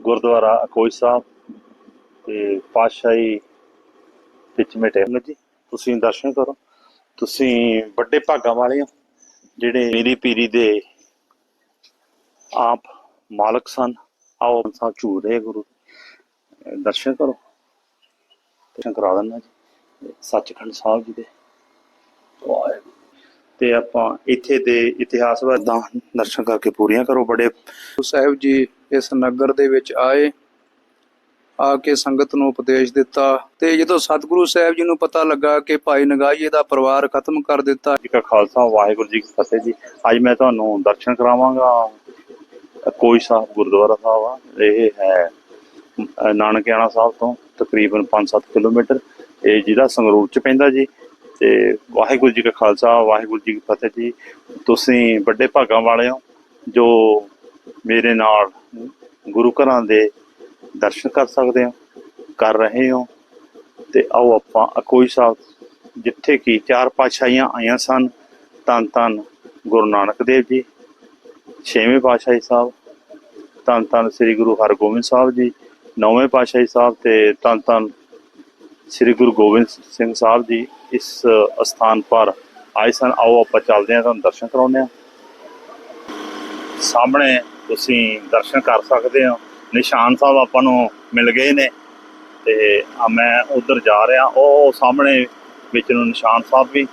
ਗੁਰਦੁਆਰਾ ਅਕੋਈ ਸਾਹਿਬ ਤੇ ਪਾਤਸ਼ਾਹੀ ਵਿੱਚ ਮਿਟੇ ਜੀ। ਤੁਸੀਂ ਦਰਸ਼ਨ ਕਰੋ। ਤੁਸੀਂ ਵੱਡੇ ਭਾਗਾਂ ਵਾਲੇ ਹੋ, ਜਿਹੜੇ ਮੇਰੀ ਪੀਰੀ ਦੇ ਆਪ ਮਾਲਕ ਸਨ। ਆਓ ਸਾਹਿਬ ਝੂਰ ਰਹੇ ਗੁਰੂ ਦਰਸ਼ਨ ਕਰੋ। ਦਰਸ਼ਨ ਕਰਾ ਦਿੰਦਾ ਜੀ। ਸੱਚਖੰਡ ਸਾਹਿਬ ਜੀ ਦੇ। ਵਾਹਿਗੁਰੂ। ਤੇ ਆਪਾਂ ਇੱਥੇ ਦੇ ਇਤਿਹਾਸ ਬਾਰੇ ਦਾ ਦਰਸ਼ਨ ਕਰਕੇ ਪੂਰੀਆਂ ਕਰੋ ਬੜੇ ਗੁਰੂ ਸਾਹਿਬ ਜੀ ਇਸ ਨਗਰ ਦੇ ਵਿੱਚ ਆਏ, ਆ ਕੇ ਸੰਗਤ ਨੂੰ ਉਪਦੇਸ਼ ਦਿੱਤਾ ਤੇ ਜਦੋਂ ਸਤਿਗੁਰੂ ਸਾਹਿਬ ਜੀ ਨੂੰ ਪਤਾ ਲੱਗਾ ਕਿ ਭਾਈ ਨਗਾਈਏ ਦਾ ਪਰਿਵਾਰ ਖਤਮ ਕਰ ਦਿੱਤਾ। ਜੀ ਕਾ ਖਾਲਸਾ, ਵਾਹਿਗੁਰੂ ਜੀ ਕੀ ਫਤਿਹ ਜੀ। ਅੱਜ ਮੈਂ ਤੁਹਾਨੂੰ ਦਰਸ਼ਨ ਕਰਾਵਾਂਗਾ। ਕੋਈ ਸਾਹਿਬ ਗੁਰਦੁਆਰਾ ਸਾਹਿਬ ਆ, ਇਹ ਹੈ ਨਾਨਕਿਆਣਾ ਸਾਹਿਬ ਤੋਂ ਤਕਰੀਬਨ 5-7 ਕਿਲੋਮੀਟਰ। ਇਹ ਜ਼ਿਲ੍ਹਾ ਸੰਗਰੂਰ ਚ ਪੈਂਦਾ ਜੀ। ਤੇ ਵਾਹਿਗੁਰੂ ਜੀ ਕਾ ਖਾਲਸਾ, ਵਾਹਿਗੁਰੂ ਜੀ ਕੀ ਫਤਿਹ ਜੀ। ਤੁਸੀਂ ਵੱਡੇ ਭਾਗਾਂ ਵਾਲੇ ਹੋ ਜੋ ਮੇਰੇ ਨਾਲ ਗੁਰੂ ਘਰਾਂ ਦੇ ਦਰਸ਼ਨ ਕਰ ਸਕਦੇ ਹੋ, ਕਰ ਰਹੇ ਹੋ, ਤੇ ਆਓ ਆਪਾਂ ਅਕੋਈ ਸਾਹਿਬ, ਜਿੱਥੇ ਕਿ ਚਾਰ ਪਾਤਸ਼ਾਹੀਆਂ ਆਈਆਂ ਸਨ, ਧੰਨ ਧੰਨ ਗੁਰੂ ਨਾਨਕ ਦੇਵ ਜੀ, ਛੇਵੇਂ ਪਾਤਸ਼ਾਹੀ ਸਾਹਿਬ, ਧੰਨ ਧੰਨ ਸ੍ਰੀ ਗੁਰੂ ਹਰਗੋਬਿੰਦ ਸਾਹਿਬ ਜੀ, ਨੌਵੇਂ ਪਾਤਸ਼ਾਹੀ ਸਾਹਿਬ ਤੇ ਧੰਨ ਧੰਨ ਸ੍ਰੀ ਗੁਰੂ ਗੋਬਿੰਦ ਸਿੰਘ ਸਾਹਿਬ ਜੀ ਇਸ ਅਸਥਾਨ ਪਰ ਆਏ ਸਨ। ਆਓ ਆਪਾਂ ਚੱਲਦੇ ਹਾਂ, ਤੁਹਾਨੂੰ ਦਰਸ਼ਨ ਕਰਾਉਂਦੇ ਹਾਂ। ਸਾਹਮਣੇ ਤੁਸੀਂ ਦਰਸ਼ਨ ਕਰ ਸਕਦੇ ਹੋ। ਨਿਸ਼ਾਨ ਸਾਹਿਬ ਆਪਾਂ ਨੂੰ ਮਿਲ ਗਏ ਨੇ ਤੇ ਆ ਮੈਂ ਉਧਰ ਜਾ ਰਿਹਾ। ਉਹ ਸਾਹਮਣੇ ਵਿੱਚ ਨੂੰ ਨਿਸ਼ਾਨ ਸਾਹਿਬ ਵੀ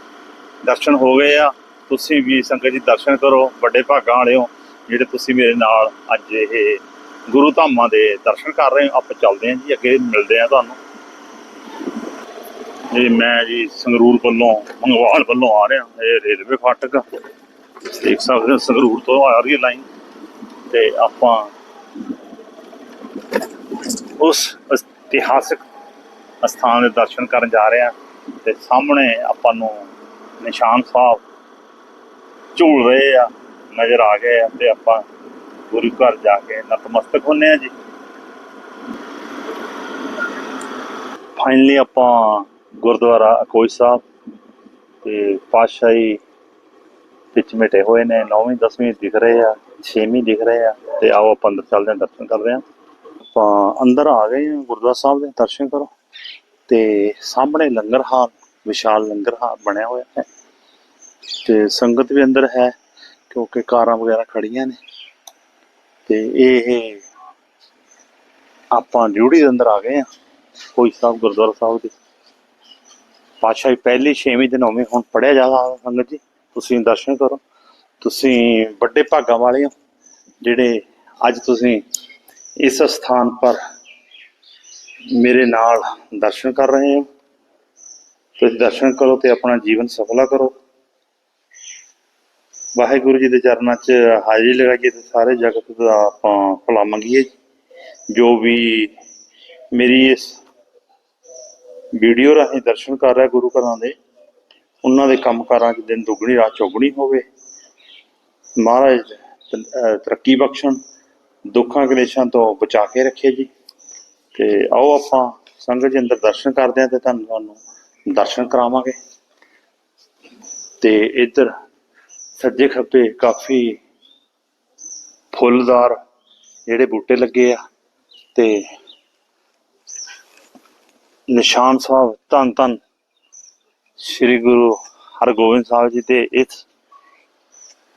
ਦਰਸ਼ਨ ਹੋ ਗਏ ਆ। ਤੁਸੀਂ ਵੀ ਸੰਗਤ ਜੀ ਦਰਸ਼ਨ ਕਰੋ, ਵੱਡੇ ਭਾਗਾਂ ਵਾਲਿਓ, ਜਿਹੜੇ ਤੁਸੀਂ ਮੇਰੇ ਨਾਲ ਅੱਜ ਇਹ ਗੁਰੂ ਧਾਮਾਂ ਦੇ ਦਰਸ਼ਨ ਕਰ ਰਹੇ ਹੋ। ਆਪਾਂ ਚੱਲਦੇ ਹਾਂ ਜੀ, ਅੱਗੇ ਮਿਲਦੇ ਆ ਤੁਹਾਨੂੰ। ਜੀ, ਮੈਂ ਜੀ ਸੰਗਰੂਰ ਵੱਲੋਂ, ਮੰਗਵਾਲ ਵੱਲੋਂ ਆ ਰਿਹਾ। ਇਹ ਰੇਲਵੇ ਫਾਟਕ ਦੇਖ ਸਕਦੇ ਹੋ, ਸੰਗਰੂਰ ਤੋਂ ਆ ਰਹੀ ਹੈ ਲਾਈਨ। ਤੇ ਆਪਾਂ ਉਸ ਇਤਿਹਾਸਕ ਸਥਾਨ ਦੇ ਦਰਸ਼ਨ ਕਰਨ ਜਾ ਰਹੇ ਹਾਂ। ਤੇ ਸਾਹਮਣੇ ਆਪਾਂ ਨੂੰ ਨਿਸ਼ਾਨ ਸਾਹਿਬ ਝੂਲ ਰਹੇ ਆ, ਨਜ਼ਰ ਆ ਗਏ ਆ। ਤੇ ਆਪਾਂ ਗੁਰੂ ਘਰ ਜਾ ਕੇ ਨਤਮਸਤਕ ਹੁੰਨੇ ਆ ਜੀ। ਫਾਈਨਲੀ ਆਪਾਂ ਗੁਰਦੁਆਰਾ ਅਕੋਈ ਸਾਹਿਬ ਤੇ ਪਾਤਸ਼ਾਹੀ ਵਿੱਚ ਮਿਟੇ ਹੋਏ ਨੇ 9ਵੀਂ 10ਵੀਂ ਦਿਖ ਰਹੇ ਆ 6ਵੀਂ ਦਿਖ ਰਹੇ ਆ ਤੇ ਆਓ ਆਪਾਂ ਅੰਦਰ ਚੱਲਦੇ ਹਾਂ, ਦਰਸ਼ਨ ਕਰਦੇ ਹਾਂ। ਆਪਾਂ ਅੰਦਰ ਆ ਗਏ ਹਾਂ ਗੁਰਦੁਆਰਾ ਸਾਹਿਬ ਦੇ ਦਰਸ਼ਨ ਕਰੋ ਤੇ ਸਾਹਮਣੇ ਲੰਗਰ ਹਾਲ, ਵਿਸ਼ਾਲ ਲੰਗਰ ਹਾਲ ਬਣਿਆ ਹੋਇਆ ਹੈ। ਤੇ ਸੰਗਤ ਵੀ ਅੰਦਰ ਹੈ ਕਿਉਂਕਿ ਕਾਰਾਂ ਵਗੈਰਾ ਖੜੀਆਂ ਨੇ। ਤੇ ਇਹ ਆਪਾਂ ਡਿਊਟੀ ਦੇ ਅੰਦਰ ਆ ਗਏ ਹਾਂ। ਕੋਈ ਸਾਹਿਬ ਗੁਰਦੁਆਰਾ ਸਾਹਿਬ ਦੇ। ਪਾਤਸ਼ਾਹੀ ਪਹਿਲੀ ਛੇਵੀਂ ਤੇ ਨੌਵੀਂ ਹੁਣ ਪੜਿਆ ਜਾਂਦਾ ਸੰਗਤ ਜੀ। ਤੁਸੀਂ ਦਰਸ਼ਨ ਕਰੋ। ਤੁਸੀਂ ਵੱਡੇ ਭਾਗਾਂ ਵਾਲੇ ਹੋ, ਜਿਹੜੇ ਅੱਜ ਤੁਸੀਂ ਇਸ ਸਥਾਨ ਪਰ ਮੇਰੇ ਨਾਲ ਦਰਸ਼ਨ ਕਰ ਰਹੇ ਹੋ। ਤੁਸੀਂ ਦਰਸ਼ਨ ਕਰੋ ਤੇ ਆਪਣਾ ਜੀਵਨ ਸਫਲਾ ਕਰੋ। ਵਾਹਿਗੁਰੂ ਜੀ ਦੇ ਚਰਨਾਂ 'ਚ ਹਾਜ਼ਰੀ ਲਗਾਈਏ ਤੇ ਸਾਰੇ ਜਗਤ ਦਾ ਆਪਾਂ ਭਲਾ ਮੰਗੀਏ। ਜੋ ਵੀ ਮੇਰੀ ਇਸ ਵੀਡੀਓ ਰਾਹੀਂ ਦਰਸ਼ਨ ਕਰ ਰਿਹਾ ਗੁਰੂ ਘਰਾਂ ਦੇ। ਉਹਨਾਂ ਦੇ ਕੰਮਕਾਰਾਂ 'ਚ ਦਿਨ ਦੁੱਗਣੀ, ਰਾਤ ਚੌਗਣੀ ਹੋਵੇ। ਮਹਾਰਾਜ ਤਰੱਕੀ ਬਖਸ਼ਣ, ਦੁੱਖਾਂ ਕਲੇਸ਼ਾਂ ਤੋਂ ਬਚਾ ਕੇ ਰੱਖੇ ਜੀ। ਤੇ ਆਓ ਆਪਾਂ ਸੰਗਤ ਜੀ ਅੰਦਰ ਦਰਸ਼ਨ ਕਰਦੇ ਹਾਂ ਤੇ ਤੁਹਾਨੂੰ ਤੁਹਾਨੂੰ ਦਰਸ਼ਨ ਕਰਾਵਾਂਗੇ। ਤੇ ਇੱਧਰ ਸੱਜੇ ਖੱਬੇ ਕਾਫੀ ਫੁੱਲਦਾਰ ਜਿਹੜੇ ਬੂਟੇ ਲੱਗੇ ਆ ਤੇ ਨਿਸ਼ਾਨ ਸਾਹਿਬ, ਧੰਨ ਧੰਨ ਸ੍ਰੀ ਗੁਰੂ ਹਰਗੋਬਿੰਦ ਸਾਹਿਬ ਜੀ ਦੇ ਇਸ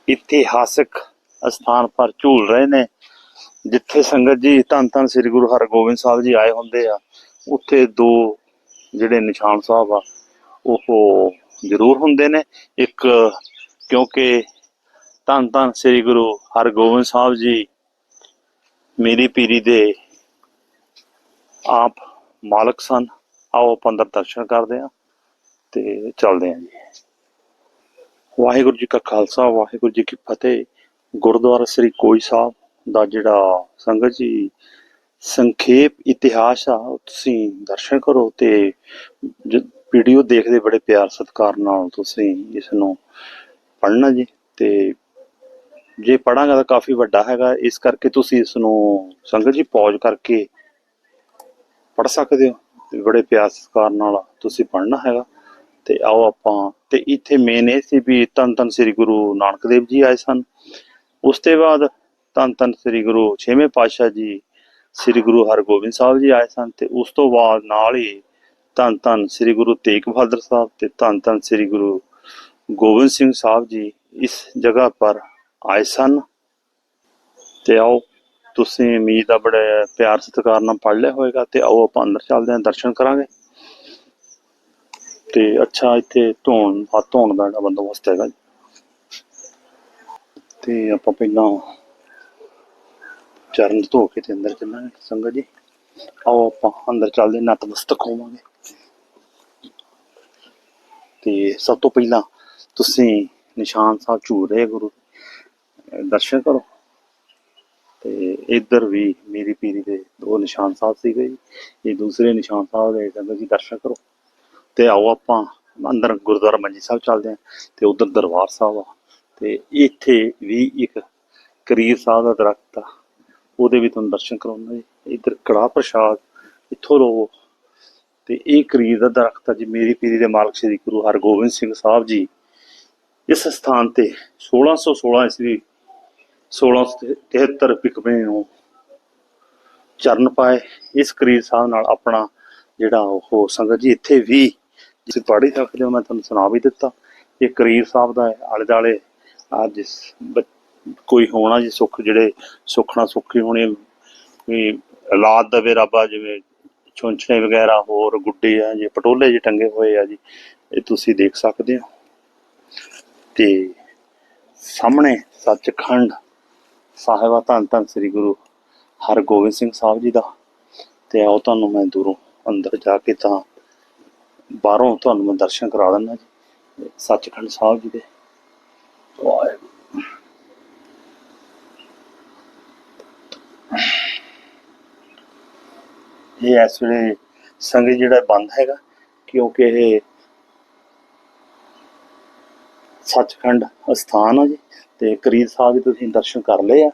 ਇਤਿਹਾਸਕ ਸਥਾਨ ਪਰ ਝੂਲ ਰਹੇ ਨੇ, ਜਿੱਥੇ ਸੰਗਤ ਜੀ ਧੰਨ ਧੰਨ ਸ੍ਰੀ ਗੁਰੂ ਹਰਗੋਬਿੰਦ ਸਾਹਿਬ ਜੀ ਆਏ ਹੁੰਦੇ ਆ, ਉੱਥੇ ਦੋ ਜਿਹੜੇ ਨਿਸ਼ਾਨ ਸਾਹਿਬ ਆ, ਉਹ ਜ਼ਰੂਰ ਹੁੰਦੇ ਨੇ। ਇੱਕ ਕਿਉਂਕਿ ਧੰਨ ਧੰਨ ਸ੍ਰੀ ਗੁਰੂ ਹਰਗੋਬਿੰਦ ਸਾਹਿਬ ਜੀ ਮੇਰੀ ਪੀਰੀ ਦੇ ਆਪ ਮਾਲਕ ਸਨ ਆਓ ਆਪਾਂ ਅੰਦਰ ਦਰਸ਼ਨ ਕਰਦੇ ਹਾਂ ਤੇ ਚੱਲਦੇ ਹਾਂ ਜੀ। ਵਾਹਿਗੁਰੂ ਜੀ ਕਾ ਖਾਲਸਾ, ਵਾਹਿਗੁਰੂ ਜੀ ਕੀ ਫਤਿਹ। ਗੁਰਦੁਆਰਾ ਸ੍ਰੀ ਕੋਈ ਸਾਹਿਬ ਦਾ ਜਿਹੜਾ ਸੰਗਤ ਜੀ, ਸੰਖੇਪ ਇਤਿਹਾਸ ਆ ਤੁਸੀਂ ਦਰਸ਼ਨ ਕਰੋ ਤੇ ਵੀਡੀਓ ਦੇਖਦੇ ਬੜੇ ਪਿਆਰ ਸਤਿਕਾਰ ਨਾਲ ਤੁਸੀਂ ਇਸ ਨੂੰ ਪੜ੍ਹਨਾ ਜੀ। ਤੇ ਜੇ ਪੜਾਂਗਾ ਤਾਂ ਕਾਫੀ ਵੱਡਾ ਹੈਗਾ, ਇਸ ਕਰਕੇ ਤੁਸੀਂ ਇਸ ਨੂੰ ਸੰਗਤ ਜੀ ਪੌਜ਼ ਕਰਕੇ ਪੜ ਸਕਦੇ ਹੋ। ਬੜੇ ਪਿਆਰ ਸਤਿਕਾਰ ਨਾਲ ਤੁਸੀਂ ਪੜ੍ਹਨਾ ਹੈਗਾ। ਤੇ ਆਓ ਆਪਾਂ, ਤੇ ਇੱਥੇ ਮੇਨ ਇਹ ਸੀ ਵੀ ਧੰਨ ਧੰਨ ਸ੍ਰੀ ਗੁਰੂ ਨਾਨਕ ਦੇਵ ਜੀ ਆਏ ਸਨ। ਉਸ ਤੋਂ ਬਾਅਦ ਧੰਨ ਧੰਨ ਸ੍ਰੀ ਗੁਰੂ ਛੇਵੇਂ ਪਾਤਸ਼ਾਹ ਜੀ, ਸ੍ਰੀ ਗੁਰੂ ਹਰਗੋਬਿੰਦ ਸਾਹਿਬ ਜੀ ਆਏ ਸਨ। ਤੇ ਉਸ ਤੋਂ ਬਾਅਦ ਨਾਲ ਹੀ ਧੰਨ ਧੰਨ ਸ੍ਰੀ ਗੁਰੂ ਤੇਗ ਬਹਾਦਰ ਸਾਹਿਬ ਤੇ ਧੰਨ ਧੰਨ ਸ੍ਰੀ ਗੁਰੂ ਗੋਬਿੰਦ ਸਿੰਘ ਸਾਹਿਬ ਜੀ ਇਸ ਜਗ੍ਹਾ ਪਰ ਆਏ ਸਨ। ਤੇ ਆਓ ਤੁਸੀਂ ਉਮੀਦ ਦਾ ਬੜੇ ਪਿਆਰ ਸਤਿਕਾਰ ਨਾਲ ਪੜ ਲਿਆ ਹੋਵੇਗਾ ਤੇ ਆਓ ਆਪਾਂ ਅੰਦਰ ਚੱਲਦੇ ਹਾਂ, ਦਰਸ਼ਨ ਕਰਾਂਗੇ। ਤੇ ਅੱਛਾ, ਇੱਥੇ ਧੋਣ ਹੱਥ ਧੋਣ ਦਾ ਜਿਹੜਾ ਬੰਦੋਬਸਤ ਹੈਗਾ ਤੇ ਆਪਾਂ ਪਹਿਲਾਂ ਚਰਨ ਧੋ ਕੇ ਤੇ ਅੰਦਰ ਚੱਲਾਂਗੇ, ਸੰਗਤ ਜੀ। ਆਓ ਆਪਾਂ ਅੰਦਰ ਚੱਲਦੇ ਨਤਮਸਤਕ ਹੋਵਾਂਗੇ ਤੇ ਸਭ ਤੋਂ ਪਹਿਲਾਂ ਤੁਸੀਂ ਨਿਸ਼ਾਨ ਸਾਹਿਬ ਝੂਰ ਰਹੇ ਗੁਰੂ ਦਰਸ਼ਨ ਕਰੋ। ਤੇ ਇੱਧਰ ਵੀ ਮੇਰੀ ਪੀਰੀ ਦੇ ਦੋ ਨਿਸ਼ਾਨ ਸਾਹਿਬ ਸੀਗੇ ਜੀ ਇਹ ਦੂਸਰੇ ਨਿਸ਼ਾਨ ਸਾਹਿਬ ਦੇ ਸੰਗਤ ਜੀ ਦਰਸ਼ਨ ਕਰੋ। ਤੇ ਆਓ ਆਪਾਂ ਅੰਦਰ ਗੁਰਦੁਆਰਾ ਮੰਜੀ ਸਾਹਿਬ ਚੱਲਦੇ ਹਾਂ ਤੇ ਉਧਰ ਦਰਬਾਰ ਸਾਹਿਬ ਆ। ਤੇ ਇੱਥੇ ਵੀ ਇੱਕ ਕਰੀਰ ਸਾਹਿਬ ਦਾ ਦਰਖਤ ਆ, ਉਹਦੇ ਵੀ ਤੁਹਾਨੂੰ ਦਰਸ਼ਨ ਕਰਾਉਣਾ ਜੀ। ਇੱਧਰ ਕੜਾ ਪ੍ਰਸ਼ਾਦ, ਇੱਥੋਂ ਲਵੋ ਤੇ ਇਹ ਕਰੀਰ ਦਾ ਦਰਖਤ ਆ ਜੀ, ਮੇਰੀ ਪੀਰੀ ਦੇ ਮਾਲਕ ਸ੍ਰੀ ਗੁਰੂ ਹਰਗੋਬਿੰਦ ਸਿੰਘ ਸਾਹਿਬ ਜੀ, ਇਸ ਸਥਾਨ ਤੇ 1616 ਈਸਵੀ 1673 ਪਿਕਵੇਂ ਨੂੰ ਚਰਨ ਪਾਏ। ਇਸ ਕਰੀਰ ਸਾਹਿਬ ਨਾਲ ਆਪਣਾ ਜਿਹੜਾ ਉਹ ਸੰਗਤ ਜੀ, ਇੱਥੇ ਵੀ ਤੁਸੀਂ ਪੜ੍ਹ ਹੀ ਸਕਦੇ ਹੋ, ਮੈਂ ਤੁਹਾਨੂੰ ਸੁਣਾ ਵੀ ਦਿੱਤਾ। ਇਹ ਕਰੀਰ ਸਾਹਿਬ ਦਾ ਆਲੇ ਦਾਲੇ ਅੱਜ ਕੋਈ ਹੋਣਾ ਜੀ ਸੁੱਖ, ਜਿਹੜੇ ਸੁੱਖਣਾ ਸੁੱਖੀ ਹੋਣੀ, ਵੀ ਔਲਾਦ ਦਵੇ ਰੱਬਾ ਜਿਵੇਂ ਚੁੰਚਣੇ ਵਗੈਰਾ ਹੋਰ ਗੁੱਡੇ ਆ, ਜੀ ਪਟੋਲੇ ਜਿਹੇ ਟੰਗੇ ਹੋਏ ਆ ਜੀ, ਇਹ ਤੁਸੀਂ ਦੇਖ ਸਕਦੇ ਹੋ। ਤੇ ਸਾਹਮਣੇ ਸੱਚਖੰਡ ਸਾਹਿਬਾ ਧੰਨ ਧੰਨ ਸ੍ਰੀ ਗੁਰੂ ਹਰਗੋਬਿੰਦ ਸਿੰਘ ਸਾਹਿਬ ਜੀ ਦਾ। ਤੇ ਆਓ ਤੁਹਾਨੂੰ ਮੈਂ ਦੂਰੋਂ ਅੰਦਰ ਜਾ ਕੇ ਤਾਂ ਬਾਹਰੋਂ ਤੁਹਾਨੂੰ ਮੈਂ ਦਰਸ਼ਨ ਕਰਾ ਦਿੰਦਾ ਜੀ, ਸੱਚਖੰਡ ਸਾਹਿਬ ਜੀ ਦੇ। ਵਾਹਿਗੁਰੂ ਇਹ ਇਸ ਵੇਲੇ ਸੰਗਤ ਜਿਹੜਾ ਬੰਦ ਹੈਗਾ, ਕਿਉਂਕਿ ਇਹ ਸੱਚਖੰਡ ਅਸਥਾਨ ਆ ਜੀ, ਤੇ ਕਰੀਰ ਸਾਹਿਬ ਦੇ ਤੁਸੀਂ ਦਰਸ਼ਨ ਕਰ ਲਏ ਆ।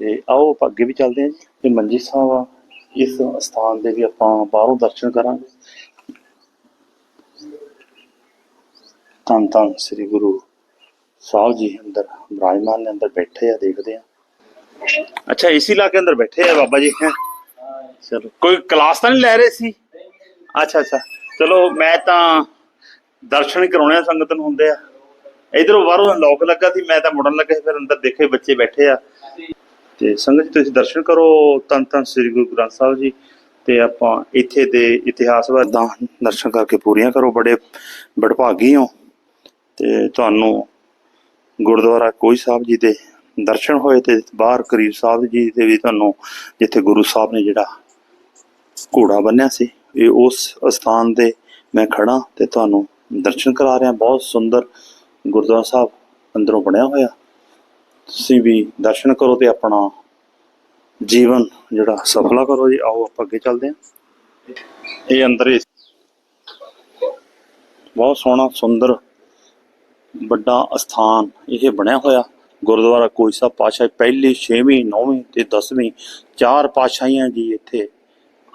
ਤੇ ਆਓ ਆਪਾਂ ਅੱਗੇ ਵੀ ਚੱਲਦੇ ਆ ਜੀ, ਤੇ ਮੰਜੀ ਸਾਹਿਬ ਆ, ਇਸ ਅਸਥਾਨ ਦੇ ਵੀ ਆਪਾਂ ਬਾਹਰੋਂ ਦਰਸ਼ਨ ਕਰਾਂਗੇ। ਧੰਨ ਧੰਨ ਸ੍ਰੀ ਗੁਰੂ ਸਾਹਿਬ ਜੀ ਅੰਦਰ, ਬਰਾਜਮਾਨ ਦੇ ਅੰਦਰ ਬੈਠੇ ਆ, ਦੇਖਦੇ ਆ। ਅੱਛਾ ਇਸੀ ਇਲਾਕੇ ਅੰਦਰ ਬੈਠੇ ਆ ਬਾਬਾ ਜੀ। ਚਲੋ, ਕੋਈ ਕਲਾਸ ਤਾਂ ਨਹੀਂ ਲੈ ਰਹੇ ਸੀ? ਅੱਛਾ ਅੱਛਾ। ਚਲੋ, ਮੈਂ ਤਾਂ ਦਰਸ਼ਨ ਹੀ ਕਰਾਉਣੇ ਆ, ਸੰਗਤ ਨੂੰ ਹੁੰਦੇ ਆ। ਇਧਰੋਂ ਬਾਹਰੋਂ ਲੋਕ ਲੱਗਾ ਸੀ, ਮੈਂ ਤਾਂ ਮੁੜਨ ਲੱਗਾ ਫਿਰ ਅੰਦਰ ਦੇਖੇ ਬੱਚੇ ਬੈਠੇ ਆ। ਤੇ ਸੰਗਤ ਜੀ, ਤੁਸੀਂ ਦਰਸ਼ਨ ਕਰੋ ਤਨ ਤਨ ਸ੍ਰੀ ਗੁਰੂ ਗ੍ਰੰਥ ਸਾਹਿਬ ਜੀ। ਤੇ ਆਪਾਂ ਇੱਥੇ ਦੇ ਇਤਿਹਾਸ ਬਾਰੇ ਦਰਸ਼ਨ ਕਰਕੇ ਪੂਰੀਆਂ ਕਰੋ, ਬੜੇ ਬੜਭਾਗੀ ਹੋ। ਤੇ ਤੁਹਾਨੂੰ ਗੁਰਦੁਆਰਾ ਕੋਈ ਸਾਹਿਬ ਜੀ ਦੇ ਦਰਸ਼ਨ ਹੋਏ ਤੇ ਬਾਹਰ ਕਰੀਬ ਸਾਹਿਬ ਜੀ ਦੇ ਵੀ ਤੁਹਾਨੂੰ ਜਿੱਥੇ ਗੁਰੂ ਸਾਹਿਬ ਨੇ ਜਿਹੜਾ ਘੋੜਾ ਬੰਨਿਆ ਸੀ, ਇਹ ਉਸ ਸਥਾਨ ਦੇ ਮੈਂ ਖੜਾ ਤੇ ਤੁਹਾਨੂੰ ਦਰਸ਼ਨ ਕਰਾ ਰਿਹਾ, ਬਹੁਤ ਸੁੰਦਰ ਗੁਰਦੁਆਰਾ ਸਾਹਿਬ ਅੰਦਰੋਂ ਬਣਿਆ ਹੋਇਆ। ਤੁਸੀਂ ਵੀ ਦਰਸ਼ਨ ਕਰੋ ਤੇ ਆਪਣਾ ਜੀਵਨ ਜਿਹੜਾ ਸਫਲਾ ਕਰੋ ਜੀ। ਆਓ, ਆਪਾਂ ਅੱਗੇ ਚੱਲਦੇ ਹਾਂ। ਇਹ ਅੰਦਰ ਹੀ ਬਹੁਤ ਸੋਹਣਾ, ਸੁੰਦਰ, ਵੱਡਾ ਅਸਥਾਨ ਇਹ ਬਣਿਆ ਹੋਇਆ। ਗੁਰਦੁਆਰਾ ਕੋਈ ਸਾਹਿਬ ਪਾਤਸ਼ਾਹੀ ਪਹਿਲੀ 6ਵੀਂ 9ਵੀਂ ਤੇ 10ਵੀਂ ਚਾਰ ਪਾਤਸ਼ਾਹੀਆਂ ਜੀ ਇੱਥੇ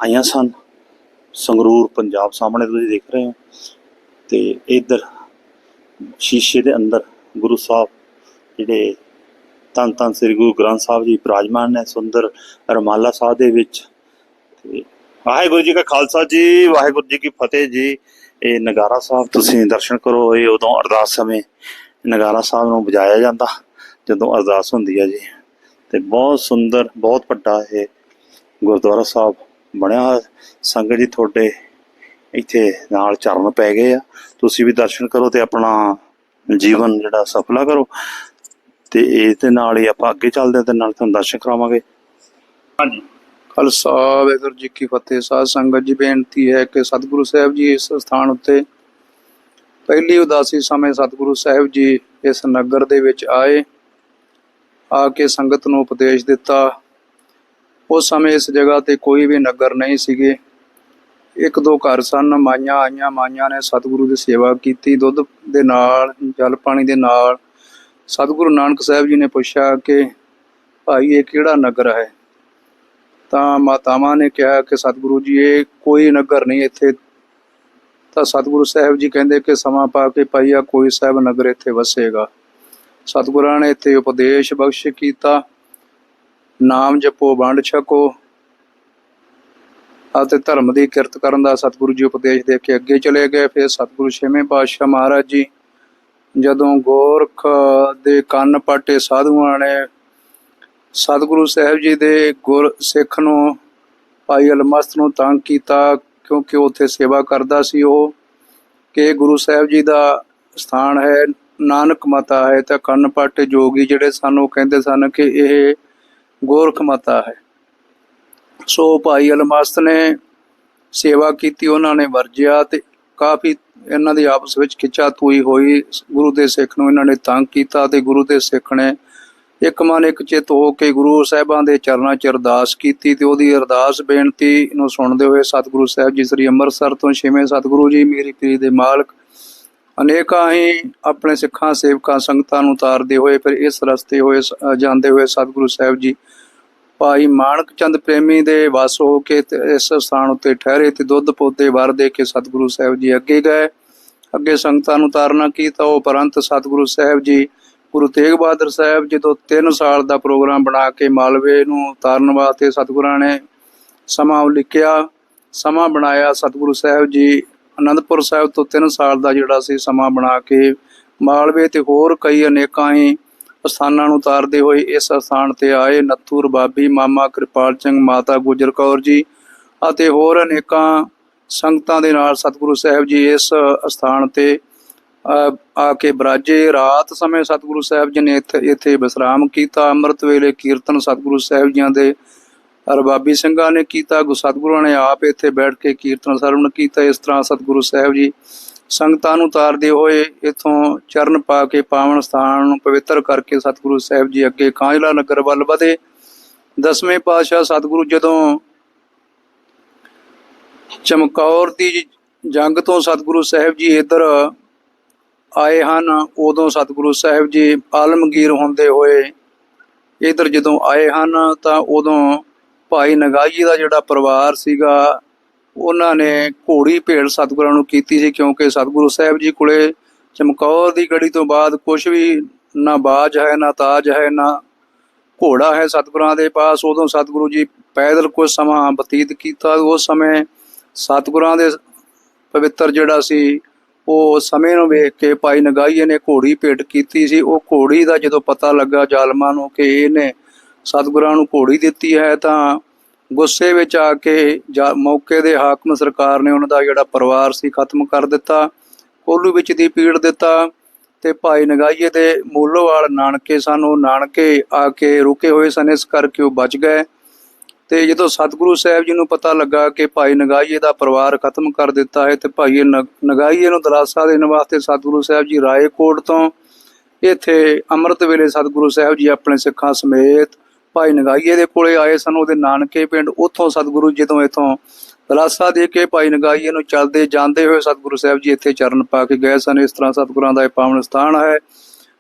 ਆਈਆਂ ਸਨ। ਸੰਗਰੂਰ, ਪੰਜਾਬ ਸਾਹਮਣੇ ਤੁਸੀਂ ਦੇਖ ਰਹੇ ਹੋ। ਤੇ ਇਧਰ ਸ਼ੀਸ਼ੇ ਦੇ ਅੰਦਰ ਗੁਰੂ ਸਾਹਿਬ ਜਿਹੜੇ ਧੰਨ ਧੰਨ ਸ੍ਰੀ ਗੁਰੂ ਗ੍ਰੰਥ ਸਾਹਿਬ ਜੀ ਬਿਰਾਜਮਾਨ ਨੇ, ਸੁੰਦਰ ਰਮਾਲਾ ਸਾਹਿਬ ਦੇ ਵਿੱਚ। ਤੇ ਵਾਹਿਗੁਰੂ ਜੀ ਕਾ ਖਾਲਸਾ ਜੀ, ਵਾਹਿਗੁਰੂ ਜੀ ਕੀ ਫਤਿਹ ਜੀ। ਇਹ ਨਗਾਰਾ ਸਾਹਿਬ ਤੁਸੀਂ ਦਰਸ਼ਨ ਕਰੋ, ਇਹ ਉਦੋਂ ਅਰਦਾਸ ਸਮੇਂ ਨਗਾਰਾ ਸਾਹਿਬ ਨੂੰ ਵਜਾਇਆ ਜਾਂਦਾ, ਜਦੋਂ ਅਰਦਾਸ ਹੁੰਦੀ ਹੈ ਜੀ। ਤੇ ਬਹੁਤ ਸੁੰਦਰ, ਬਹੁਤ ਵੱਡਾ ਇਹ ਗੁਰਦੁਆਰਾ ਸਾਹਿਬ ਬਣਿਆ ਹੋਇਆ। ਸੰਗਤ ਜੀ ਤੁਹਾਡੇ ਇੱਥੇ ਨਾਲ ਚਰਨ ਪੈ ਗਏ ਆ। ਤੁਸੀਂ ਵੀ ਦਰਸ਼ਨ ਕਰੋ ਤੇ ਆਪਣਾ ਜੀਵਨ ਜਿਹੜਾ ਸਫਲਾ ਕਰੋ। ਤੇ ਇਸ ਦੇ ਨਾਲ ਹੀ ਆਪਾਂ ਅੱਗੇ ਚੱਲਦੇ ਹਾਂ ਤੇ ਨਾਲ ਤੁਹਾਨੂੰ ਦਰਸ਼ਨ ਕਰਾਵਾਂਗੇ। ਹਾਂਜੀ। ਖਾਲਸਾ ਵਾਹਿਗੁਰੂ ਜੀ ਕੀ ਫਤਿਹ। ਸਾਧ ਸੰਗਤ ਜੀ, ਬੇਨਤੀ ਹੈ ਕਿ ਸਤਿਗੁਰੂ ਸਾਹਿਬ ਜੀ ਇਸ ਸਥਾਨ ਉੱਤੇ ਪਹਿਲੀ ਉਦਾਸੀ ਸਮੇਂ ਸਤਿਗੁਰੂ ਸਾਹਿਬ ਜੀ ਇਸ ਨਗਰ ਦੇ ਵਿੱਚ ਆਏ, ਆ ਕੇ ਸੰਗਤ ਨੂੰ ਉਪਦੇਸ਼ ਦਿੱਤਾ। ਉਸ ਸਮੇਂ ਇਸ ਜਗ੍ਹਾ ਤੇ ਕੋਈ ਵੀ ਨਗਰ ਨਹੀਂ ਸੀਗੇ। ਇੱਕ ਦੋ ਘਰ ਸਨ, ਮਾਈਆਂ ਆਈਆਂ, ਮਾਈਆਂ ਨੇ ਸਤਿਗੁਰੂ ਦੀ ਸੇਵਾ ਕੀਤੀ, ਦੁੱਧ ਦੇ ਨਾਲ, ਜਲ ਪਾਣੀ ਦੇ ਨਾਲ। ਸਤਿਗੁਰੂ ਨਾਨਕ ਸਾਹਿਬ ਜੀ ਨੇ ਪੁੱਛਿਆ ਕਿ ਭਾਈ, ਇਹ ਕਿਹੜਾ ਨਗਰ ਹੈ? ਤਾਂ ਮਾਤਾਵਾਂ ਨੇ ਕਿਹਾ ਕਿ ਸਤਿਗੁਰੂ ਜੀ, ਇਹ ਕੋਈ ਨਗਰ ਨਹੀਂ ਇੱਥੇ। ਤਾਂ ਸਤਿਗੁਰੂ ਸਾਹਿਬ ਜੀ ਕਹਿੰਦੇ ਕਿ ਸਮਾਂ ਪਾ ਕੇ ਪਾਈਆ ਕੋਈ ਸਾਹਿਬ ਨਗਰ ਇੱਥੇ ਵਸੇਗਾ। ਸਤਿਗੁਰਾਂ ਨੇ ਇੱਥੇ ਉਪਦੇਸ਼ ਬਖਸ਼ ਕੀਤਾ। ਨਾਮ ਜਪੋ, ਵੰਡ ਛਕੋ। ਅਤੇ ਧਰਮ ਦੀ ਕਿਰਤ ਕਰਨ ਦਾ ਸਤਿਗੁਰੂ ਜੀ ਉਪਦੇਸ਼ ਦੇ ਕੇ ਅੱਗੇ ਚਲੇ ਗਏ। ਫਿਰ ਸਤਿਗੁਰੂ ਛੇਵੇਂ ਪਾਤਸ਼ਾਹ ਮਹਾਰਾਜ ਜੀ ਜਦੋਂ ਗੋਰਖ ਦੇ ਕੰਨ ਪਾਟੇ ਸਾਧੂਆਂ ਨੇ ਸਤਿਗੁਰੂ ਸਾਹਿਬ ਜੀ ਦੇ ਗੁਰ ਸਿੱਖ ਨੂੰ ਭਾਈ ਅਲਮਸਤ ਨੂੰ ਤੰਗ ਕੀਤਾ ਕਿਉਂਕਿ ਉੱਥੇ ਸੇਵਾ ਕਰਦਾ ਸੀ। ਉਹ ਕਿ ਗੁਰੂ ਸਾਹਿਬ ਜੀ ਦਾ ਸਥਾਨ ਹੈ, ਨਾਨਕ ਮਤਾ ਹੈ ਤਾਂ ਕੰਨ ਪਾਟੇ ਜੋਗੀ ਜਿਹੜੇ ਸਾਨੂੰ ਕਹਿੰਦੇ ਸਨ ਕਿ ਇਹ ਗੋਰਖ ਮਤਾ ਹੈ। ਸੋ ਭਾਈ ਅਲਮਸਤ ਨੇ ਸੇਵਾ ਕੀਤੀ, ਉਹਨਾਂ ਨੇ ਵਰਜਿਆ ਤੇ ਕਾਫੀ ਇਹਨਾਂ ਦੀ ਆਪਸ ਵਿੱਚ ਖਿੱਚਾ ਤੂਈ ਹੋਈ। ਗੁਰੂ ਦੇ ਸਿੱਖ ਨੂੰ ਇਹਨਾਂ ਨੇ ਤੰਗ ਕੀਤਾ ਤੇ ਗੁਰੂ ਦੇ ਸਿੱਖ ਨੇ ਇੱਕ ਮਨ ਇੱਕ ਚਿੱਤ ਹੋ ਕੇ ਗੁਰੂ ਸਾਹਿਬਾਂ ਦੇ ਚਰਨਾਂ 'ਚ ਅਰਦਾਸ ਕੀਤੀ ਤੇ ਉਹਦੀ ਅਰਦਾਸ ਬੇਨਤੀ ਨੂੰ ਸੁਣਦੇ ਹੋਏ ਸਤਿਗੁਰੂ ਸਾਹਿਬ ਜੀ ਸ੍ਰੀ ਅੰਮ੍ਰਿਤਸਰ ਤੋਂ ਛੇਵੇਂ ਸਤਿਗੁਰੂ ਜੀ, ਮੇਰੀ ਪੀਰੀ ਦੇ ਮਾਲਕ, ਅਨੇਕਾਂ ਹੀ ਆਪਣੇ ਸਿੱਖਾਂ, ਸੇਵਕਾਂ, ਸੰਗਤਾਂ ਨੂੰ ਉਤਾਰਦੇ ਹੋਏ, ਫਿਰ ਇਸ ਰਸਤੇ ਹੋਏ, ਸ- ਜਾਂਦੇ ਹੋਏ ਸਤਿਗੁਰੂ ਸਾਹਿਬ ਜੀ ਭਾਈ ਮਾਨਕ ਚੰਦ ਪ੍ਰੇਮੀ ਦੇ ਵਸ ਹੋ ਕੇ ਇਸ ਸਥਾਨ ਉੱਤੇ ਠਹਿਰੇ ਤੇ ਦੁੱਧ ਪੌਦੇ ਵਰ ਦੇ ਕੇ ਸਤਿਗੁਰੂ ਸਾਹਿਬ ਜੀ ਅੱਗੇ ਗਏ। ਅੱਗੇ ਸੰਗਤਾਂ ਨੂੰ ਤਾਰਨਾ ਕੀਤਾ। ਉਹ ਪਰੰਤ ਸਤਿਗੁਰੂ ਸਾਹਿਬ ਜੀ, ਗੁਰੂ ਤੇਗ ਬਹਾਦਰ ਸਾਹਿਬ ਜਦੋਂ 3 ਸਾਲ ਦਾ ਪ੍ਰੋਗਰਾਮ ਬਣਾ ਕੇ ਮਾਲਵੇ ਨੂੰ ਤਾਰਨ ਵਾਸਤੇ ਸਤਿਗੁਰਾਂ ਨੇ ਸਮਾਂ ਲਿਖਿਆ ਸਮਾਂ ਬਣਾਇਆ। ਸਤਿਗੁਰੂ ਸਾਹਿਬ ਜੀ ਅਨੰਦਪੁਰ ਸਾਹਿਬ ਤੋਂ 3 ਸਾਲ ਦਾ ਜਿਹੜਾ ਸੀ ਸਮਾਂ ਬਣਾ ਕੇ ਮਾਲਵੇ ਤੇ ਹੋਰ ਕਈ ਅਨੇਕਾਂ ਹੀ ਅਸਥਾਨਾਂ ਨੂੰ ਉਤਾਰਦੇ ਹੋਏ ਇਸ ਅਸਥਾਨ ਤੇ ਆਏ ਨੱਥੂ ਬਾਬੀ, ਮਾਮਾ ਕਿਰਪਾਲ ਸਿੰਘ, ਮਾਤਾ ਗੁਜਰ ਕੌਰ ਜੀ ਅਤੇ ਹੋਰ ਅਨੇਕਾਂ ਸੰਗਤਾਂ ਦੇ ਨਾਲ ਸਤਿਗੁਰੂ ਸਾਹਿਬ ਜੀ ਇਸ ਅਸਥਾਨ ਤੇ ਆ ਕੇ ਬਰਾਜੇ। ਰਾਤ ਸਮੇਂ ਸਤਿਗੁਰੂ ਸਾਹਿਬ ਜੀ ਨੇ ਇੱਥੇ ਇੱਥੇ ਵਿਸਰਾਮ ਕੀਤਾ। ਅੰਮ੍ਰਿਤ ਵੇਲੇ ਕੀਰਤਨ ਸਤਿਗੁਰੂ ਸਾਹਿਬ ਜੀਆਂ ਦੇ ਰਬਾਬੀ ਸਿੰਘਾਂ ਨੇ ਕੀਤਾ। ਗੁ ਸਤਿਗੁਰਾਂ ਨੇ ਆਪ ਇੱਥੇ ਬੈਠ ਕੇ ਕੀਰਤਨ ਸਰਵਣ ਕੀਤਾ। ਇਸ ਤਰ੍ਹਾਂ ਸਤਿਗੁਰੂ ਸਾਹਿਬ ਜੀ ਸੰਗਤਾਂ ਨੂੰ ਤਾਰਦੇ ਹੋਏ ਇਥੋਂ ਚਰਨ ਪਾ ਕੇ ਪਾਵਨ ਸਥਾਨ ਨੂੰ ਪਵਿੱਤਰ ਕਰਕੇ ਸਤਿਗੁਰੂ ਸਾਹਿਬ ਜੀ ਅੱਗੇ ਕਾਂਜਲਾ ਨਗਰ ਵੱਲ ਵਧੇ। ਦਸਵੇਂ ਪਾਤਸ਼ਾਹ ਸਤਿਗੁਰੂ ਜਦੋਂ ਚਮਕੌਰ ਦੀ ਜੰਗ ਤੋਂ ਸਤਿਗੁਰੂ ਸਾਹਿਬ ਜੀ ਇੱਧਰ ਆਏ ਹਨ, ਉਦੋਂ ਸਤਿਗੁਰੂ ਸਾਹਿਬ ਜੀ ਆਲਮਗੀਰ ਹੁੰਦੇ ਹੋਏ ਇੱਧਰ ਜਦੋਂ ਆਏ ਹਨ ਤਾਂ ਉਦੋਂ ਭਾਈ ਨਗਾਈ ਦਾ ਜਿਹੜਾ ਪਰਿਵਾਰ ਸੀਗਾ ਉਹਨਾਂ ਨੇ ਘੋੜੀ ਭੇਟ ਸਤਿਗੁਰਾਂ ਨੂੰ ਕੀਤੀ ਸੀ, ਕਿਉਂਕਿ ਸਤਿਗੁਰੂ ਸਾਹਿਬ ਜੀ ਕੋਲੇ ਚਮਕੌਰ ਦੀ ਗੜੀ ਤੋਂ ਬਾਅਦ ਕੁਝ ਵੀ ਨਾ ਬਾਜ ਹੈ, ਨਾ ਤਾਜ ਹੈ, ਨਾ ਘੋੜਾ ਹੈ ਸਤਿਗੁਰਾਂ ਦੇ ਪਾਸ। ਉਦੋਂ ਸਤਿਗੁਰੂ ਜੀ ਪੈਦਲ ਕੁਝ ਸਮਾਂ ਬਤੀਤ ਕੀਤਾ। ਉਸ ਸਮੇਂ ਸਤਿਗੁਰਾਂ ਦੇ ਪਵਿੱਤਰ ਜਿਹੜਾ ਸੀ, ਉਹ ਸਮੇਂ ਨੂੰ ਵੇਖ ਕੇ ਭਾਈ ਨਗਾਈਏ ਨੇ ਘੋੜੀ ਭੇਟ ਕੀਤੀ ਸੀ। ਉਹ ਘੋੜੀ ਦਾ ਜਦੋਂ ਪਤਾ ਲੱਗਾ ਜ਼ਾਲਮਾਂ ਨੂੰ ਕਿ ਇਹਨੇ ਸਤਿਗੁਰਾਂ ਨੂੰ ਘੋੜੀ ਦਿੱਤੀ ਹੈ, ਤਾਂ ਗੁੱਸੇ ਵਿੱਚ ਆ ਕੇ ਜਾ- ਮੌਕੇ ਦੇ ਹਾਕਮ ਸਰਕਾਰ ਨੇ ਉਹਨਾਂ ਦਾ ਜਿਹੜਾ ਪਰਿਵਾਰ ਸੀ ਖਤਮ ਕਰ ਦਿੱਤਾ ਕੋਲੂ ਵਿੱਚ ਦੀ ਪੀੜ ਦਿੱਤਾ ਤੇ ਭਾਈ ਨਗਾਈਏ ਦੇ ਮੂਲੋਵਾਲ ਨਾਨਕੇ ਸਨ, ਉਹ ਨਾਨਕੇ ਆ ਕੇ ਰੁਕੇ ਹੋਏ ਸਨ, ਇਸ ਕਰਕੇ ਉਹ ਬਚ ਗਏ। ਤੇ ਜਦੋਂ ਸਤਿਗੁਰੂ ਸਾਹਿਬ ਜੀ ਨੂੰ ਪਤਾ ਲੱਗਾ ਕਿ ਭਾਈ ਨਗਾਈਏ ਦਾ ਪਰਿਵਾਰ ਖਤਮ ਕਰ ਦਿੱਤਾ ਹੈ ਤੇ ਭਾਈ ਨਗਾਈਏ ਨੂੰ ਦਰਾਸਾ ਦੇਣ ਵਾਸਤੇ ਸਤਿਗੁਰੂ ਸਾਹਿਬ ਜੀ ਰਾਏਕੋਟ ਤੋਂ ਇੱਥੇ ਅੰਮ੍ਰਿਤ ਵੇਲੇ ਸਤਿਗੁਰੂ ਸਾਹਿਬ ਜੀ ਆਪਣੇ ਸਿੱਖਾਂ ਸਮੇਤ ਭਾਈ ਨਗਾਈਏ ਦੇ ਕੋਲੇ ਆਏ ਸਨ ਉਹਦੇ ਨਾਨਕੇ ਪਿੰਡ, ਉੱਥੋਂ ਸਤਿਗੁਰੂ ਜਦੋਂ ਇਥੋਂ ਦਰਾਸਾ ਦੇ ਕੇ ਭਾਈ ਨਗਾਈਏ ਨੂੰ ਚੱਲਦੇ ਜਾਂਦੇ ਹੋਏ ਸਤਿਗੁਰੂ ਸਾਹਿਬ ਜੀ ਇੱਥੇ ਚਰਨ ਪਾ ਕੇ ਗਏ ਸਨ। ਇਸ ਤਰ੍ਹਾਂ ਸਤਿਗੁਰਾਂ ਦਾ ਇਹ ਪਾਵਨ ਸਥਾਨ ਹੈ।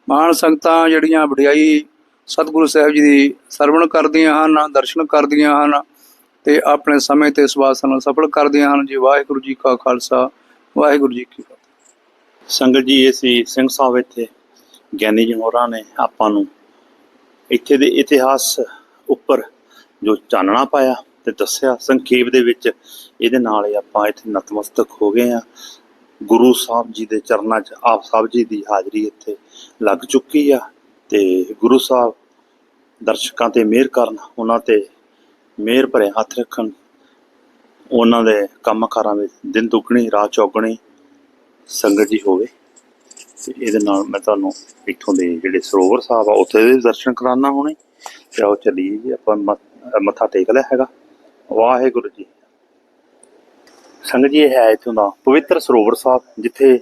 ਮਹਾਨ ਸੰਗਤਾਂ ਜਿਹੜੀਆਂ ਵਡਿਆਈ ਸਤਿਗੁਰੂ ਸਾਹਿਬ ਜੀ ਦੀ ਸਰਵਣ ਕਰਦੀਆਂ ਹਨ, ਦਰਸ਼ਨ ਕਰਦੀਆਂ ਹਨ ਤੇ ਆਪਣੇ ਸਮੇਂ ਤੇ ਸਵਾਸਾਂ ਨੂੰ ਸਫਲ ਕਰਦੀਆਂ ਹਨ। ਜੀ ਵਾਹਿਗੁਰੂ ਜੀ ਕਾ ਖਾਲਸਾ, ਵਾਹਿਗੁਰੂ ਜੀ ਕੀ ਫਤਿਹ। ਸੰਗਤ ਜੀ ਇਹ ਸੀ ਸਿੰਘ ਸਾਹਿਬ ਇੱਥੇ ਗਿਆਨੀ ਜੀ ਹੋਰਾਂ ਨੇ ਆਪਾਂ ਨੂੰ ਇੱਥੇ ਦੇ ਇਤਿਹਾਸ ਉੱਪਰ ਜੋ ਚਾਨਣਾ ਪਾਇਆ ਤੇ ਦੱਸਿਆ, ਸੰਖੇਪ ਦੇ ਵਿੱਚ ਇਹਦੇ ਨਾਲ ਆਪਾਂ ਇੱਥੇ ਨਤਮਸਤਕ ਹੋ ਗਏ ਆ ਗੁਰੂ ਸਾਹਿਬ ਜੀ ਦੇ ਚਰਨਾਂ 'ਚ ਆਪ ਸਾਹਿਬ ਜੀ ਦੀ ਹਾਜ਼ਰੀ ਇੱਥੇ ਲੱਗ ਚੁੱਕੀ ਆ ਤੇ ਗੁਰੂ ਸਾਹਿਬ ਦਰਸ਼ਕਾਂ ਤੇ ਮਿਹਰ ਕਰਨ, ਉਹਨਾਂ ਤੇ ਮਿਹਰ ਭਰੇ ਹੱਥ ਰੱਖਣ, ਉਹਨਾਂ ਦੇ ਕੰਮਕਾਰਾਂ ਵਿੱਚ ਦਿਨ ਦੁੱਗਣੀ ਰਾਤ ਚੌਗਣੀ ਸੰਗਤ ਜੀ ਹੋਵੇ। ਤੇ ਇਹਦੇ ਨਾਲ ਮੈਂ ਤੁਹਾਨੂੰ ਇੱਥੋਂ ਦੇ ਜਿਹੜੇ ਸਰੋਵਰ ਸਾਹਿਬ ਆ, ਉੱਥੇ ਦੇ ਦਰਸ਼ਨ ਕਰਾਉਣਾ ਹੁਣੇ। ਤੇ ਆਓ ਚੱਲੀਏ ਜੀ, ਆਪਾਂ ਮ- ਮੱਥਾ ਟੇਕ ਲਿਆ ਹੈਗਾ। ਵਾਹਿਗੁਰੂ ਜੀ। ਸੰਗਤ ਜੀ, ਇਹ ਹੈ ਇੱਥੋਂ ਦਾ ਪਵਿੱਤਰ ਸਰੋਵਰ ਸਾਹਿਬ, ਜਿੱਥੇ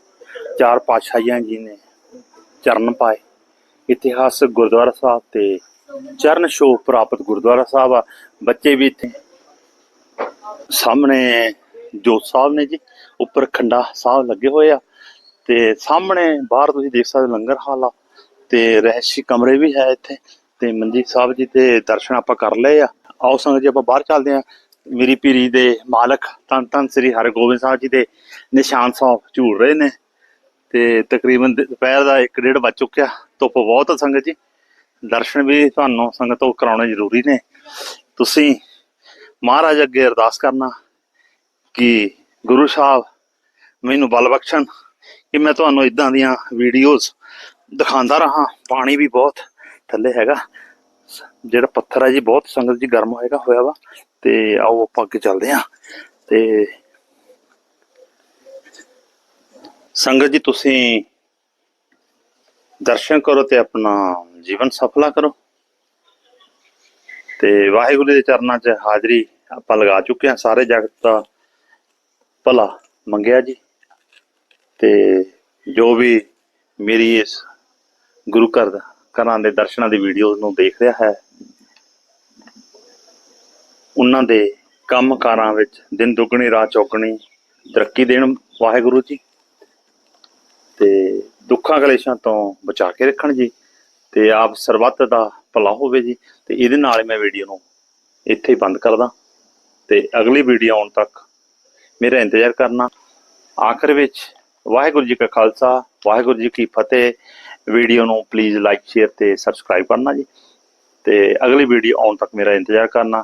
ਚਾਰ ਪਾਤਸ਼ਾਹੀਆਂ ਜੀ ਨੇ ਚਰਨ ਪਾਏ। ਇਤਿਹਾਸਕ ਗੁਰਦੁਆਰਾ ਸਾਹਿਬ ਤੇ ਚਰਨ ਛੋਹ ਪ੍ਰਾਪਤ ਗੁਰਦੁਆਰਾ ਸਾਹਿਬ ਆ। ਬੱਚੇ ਵੀ ਇੱਥੇ ਸਾਹਮਣੇ ਜੋਤ ਸਾਹਿਬ ਨੇ ਜੀ, ਉੱਪਰ ਖੰਡਾ ਸਾਹਿਬ ਲੱਗੇ ਹੋਏ ਆ। ਤੇ ਸਾਹਮਣੇ ਬਾਹਰ ਤੁਸੀਂ ਦੇਖ ਸਕਦੇ ਹੋ ਲੰਗਰ ਹਾਲ ਆ, ਤੇ ਰਹਿਸ਼ੀ ਕਮਰੇ ਵੀ ਹੈ ਇੱਥੇ, ਤੇ ਮੰਜੀ ਸਾਹਿਬ ਜੀ ਦੇ ਦਰਸ਼ਨ ਆਪਾਂ ਕਰ ਲਏ ਆ। ਆਓ ਸੰਗਤ ਜੀ, ਆਪਾਂ ਬਾਹਰ ਚੱਲਦੇ ਆ ਮੇਰੀ ਪੀਰੀ ਦੇ ਮਾਲਕ ਧੰਨ ਧੰਨ ਸ੍ਰੀ ਹਰਗੋਬਿੰਦ ਸਾਹਿਬ ਜੀ ਦੇ ਨਿਸ਼ਾਨ ਸਾਹਿਬ ਝੂਲ ਰਹੇ ਨੇ, ਤੇ ਤਕਰੀਬਨ ਦੁਪਹਿਰ ਦਾ 1:30 ਵੱਜ ਚੁੱਕਿਆ। ਧੁੱਪ ਬਹੁਤ ਆ ਸੰਗਤ ਜੀ। ਦਰਸ਼ਨ ਵੀ ਤੁਹਾਨੂੰ ਸੰਗਤ ਤੋਂ ਕਰਾਉਣੇ ਜ਼ਰੂਰੀ ਨੇ। ਤੁਸੀਂ ਮਹਾਰਾਜ ਅੱਗੇ ਅਰਦਾਸ ਕਰਨਾ ਕਿ ਗੁਰੂ ਸਾਹਿਬ ਮੈਨੂੰ ਬਲ ਬਖਸ਼ਣ। ਕਿ ਮੈਂ ਤੁਹਾਨੂੰ ਇਦਾਂ ਦੀਆਂ ਵੀਡੀਓਜ਼ ਦਿਖਾਉਂਦਾ ਰਹਾ। ਪਾਣੀ ਵੀ ਬਹੁਤ ਥੱਲੇ ਹੈਗਾ। ਜਿਹੜਾ ਪੱਥਰ ਹੈ ਜੀ, ਬਹੁਤ ਸੰਗਤ ਜੀ ਗਰਮ ਹੋਏਗਾ, ਹੋਇਆ ਵਾ। ਤੇ ਆਓ ਆਪਾਂ ਅੱਗੇ ਚੱਲਦੇ ਹਾਂ। ਤੇ ਸੰਗਤ ਜੀ, ਤੁਸੀਂ ਦਰਸ਼ਨ ਕਰੋ ਤੇ ਆਪਣਾ ਜੀਵਨ ਸਫਲਾ ਕਰੋ। ਤੇ ਵਾਹਿਗੁਰੂ ਦੇ ਚਰਨਾਂ 'ਚ ਹਾਜ਼ਰੀ ਆਪਾਂ ਲਗਾ ਚੁੱਕੇ ਹਾਂ। ਸਾਰੇ ਜਗਤ ਦਾ ਭਲਾ ਮੰਗਿਆ ਜੀ। ਤੇ ਜੋ ਵੀ ਮੇਰੀ ਇਸ ਗੁਰੂ ਘਰ ਘਰਾਂ ਦੇ ਦਰਸ਼ਨਾਂ ਦੀ ਵੀਡੀਓ ਨੂੰ ਦੇਖ ਰਿਹਾ ਹੈ, ਉਹਨਾਂ ਦੇ ਕੰਮਕਾਰਾਂ ਵਿੱਚ ਦਿਨ ਦੁੱਗਣੀ, ਰਾਤ ਚੌਗਣੀ ਤਰੱਕੀ ਦੇਣ ਵਾਹਿਗੁਰੂ ਜੀ ਤੇ ਦੁੱਖਾਂ ਕਲੇਸ਼ਾਂ ਤੋਂ ਬਚਾ ਕੇ ਰੱਖਣ ਜੀ ਤੇ ਆਪ ਸਰਬੱਤ ਦਾ ਭਲਾ ਹੋਵੇ ਜੀ ਤੇ ਇਹਦੇ ਨਾਲ ਮੈਂ ਵੀਡੀਓ ਨੂੰ ਇੱਥੇ ਹੀ ਬੰਦ ਕਰਦਾ। ਤੇ ਅਗਲੀ ਵੀਡੀਓ ਆਉਣ ਤੱਕ ਮੇਰਾ ਇੰਤਜ਼ਾਰ ਕਰਨਾ, ਆਖਰ ਵਿੱਚ ਵਾਹਿਗੁਰੂ ਜੀ ਕਾ ਖਾਲਸਾ, ਵਾਹਿਗੁਰੂ ਜੀ ਕੀ ਫਤਿਹ। ਵੀਡੀਓ ਨੂੰ ਪਲੀਜ਼ ਲਾਈਕ ਸ਼ੇਅਰ ਤੇ ਸਬਸਕ੍ਰਾਈਬ ਕਰਨਾ ਜੀ। ਤੇ ਅਗਲੀ ਵੀਡੀਓ ਆਉਣ ਤੱਕ ਮੇਰਾ ਇੰਤਜ਼ਾਰ ਕਰਨਾ।